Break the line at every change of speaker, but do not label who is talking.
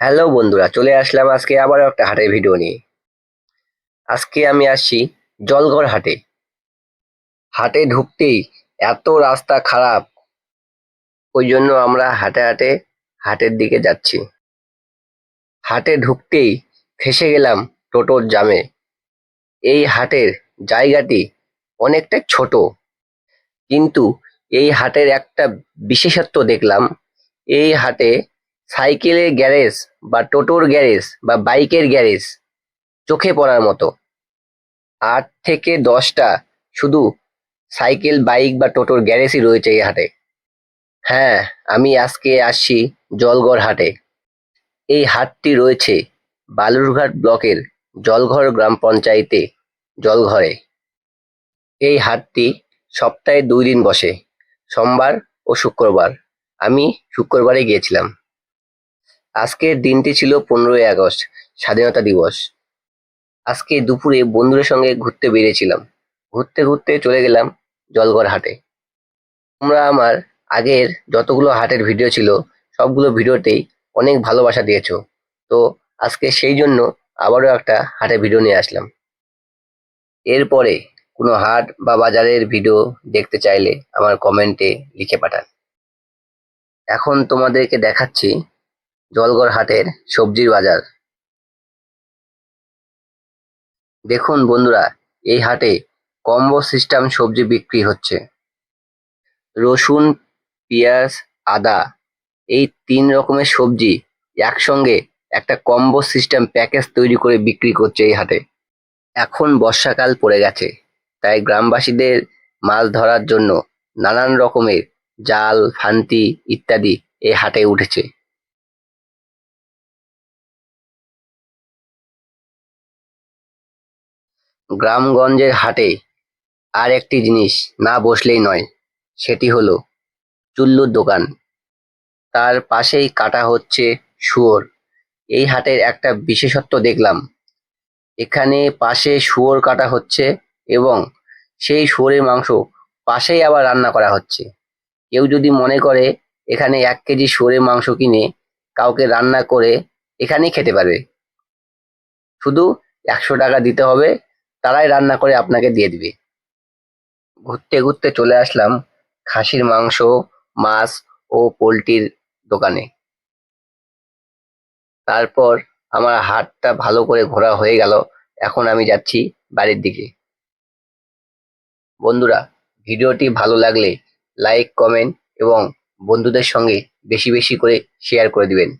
Hello বন্ধুরা, চলে আসলাম আজকে আবারও একটা হাটের ভিডিও নিয়ে। আজকে আমি আসছি জলগড় হাটে। হাটে ঢুকতেই এত রাস্তা খারাপ, ওই জন্য আমরা হাটে হাটে হাটের দিকে যাচ্ছি। হাটে ঢুকতেই ফেসে গেলাম টোটোর জামে। এই হাটের জায়গাটি অনেকটা ছোট, কিন্তু এই হাটের একটা বিশেষত্ব দেখলাম, এই হাটে সাইকেলের গ্যারেজ বা টোটোর গ্যারেজ বা বাইকের গ্যারেজ চোখে পড়ার মতো। আট থেকে দশটা শুধু সাইকেল, বাইক বা টোটোর গ্যারেজই রয়েছে এই হাটে। হ্যাঁ আমি আজকে আসছি জলগড় হাটে। এই হাটটি রয়েছে বালুরঘাট ব্লকের জলঘর গ্রাম পঞ্চায়েতে জলঘরে। এই হাটটি সপ্তাহে দুই দিন বসে, সোমবার ও শুক্রবার। আমি শুক্রবারে গিয়েছিলাম। আজকের দিনটি ছিল পনেরোই আগস্ট, স্বাধীনতা দিবস। আজকে দুপুরে বন্ধুদের সঙ্গে ঘুরতে বেরিয়েছিলাম। ঘুরতে ঘুরতে চলে গেলাম জলগড় হাটে। তোমরা আমার আগের যতগুলো হাটের ভিডিও ছিল, সবগুলো ভিডিওতেই অনেক ভালোবাসা দিয়েছ। তো আজকে সেই জন্য আবারও একটা হাটের ভিডিও নিয়ে আসলাম। এরপরে কোনো হাট বা বাজারের ভিডিও দেখতে চাইলে আমার কমেন্টে লিখে পাঠান। এখন তোমাদেরকে দেখাচ্ছি জলগড় হাটের সবজির বাজার। দেখুন বন্ধুরা, এই হাটে কম্বো সিস্টেম সবজি বিক্রি হচ্ছে। রসুন, পেঁয়াজ, আদা, এই তিন রকমের সবজি একসঙ্গে একটা কম্বো সিস্টেম প্যাকেজ তৈরি করে বিক্রি করছে এই হাটে। এখন বর্ষাকাল পড়ে গেছে, তাই গ্রামবাসীদের মাছ ধরার জন্য নানান রকমের জাল, ফান্তি ইত্যাদি এই হাটে উঠেছে। গ্রামগঞ্জের হাটে আর একটি জিনিস না বসলেই নয়, সেটি হলো চুল্লুর দোকান। তার পাশেই কাটা হচ্ছে শুয়োর। এই হাটের একটা বিশেষত্ব দেখলাম। এখানে পাশে শুয়োর কাটা হচ্ছে এবং সেই শুয়োরের মাংস পাশেই আবার রান্না করা হচ্ছে। কেউ যদি মনে করে এখানে এক কেজি শুয়োরের মাংস কিনে কাউকে রান্না করে এখানেই খেতে পারবে। শুধু একশো টাকা দিতে হবে তারাই রান্না করে আপনাকে দিয়ে দিবে। ঘুরতে ঘুরতে চলে আসলাম খাসির মাংস, মাছ ও পোলট্রির দোকানে। তারপর আমার হাটটা ভালো করে ঘোরা হয়ে গেল। এখন আমি যাচ্ছি বাড়ির দিকে। বন্ধুরা, ভিডিওটি ভালো লাগলে লাইক, কমেন্ট এবং বন্ধুদের সঙ্গে বেশি বেশি করে শেয়ার করে দিবেন।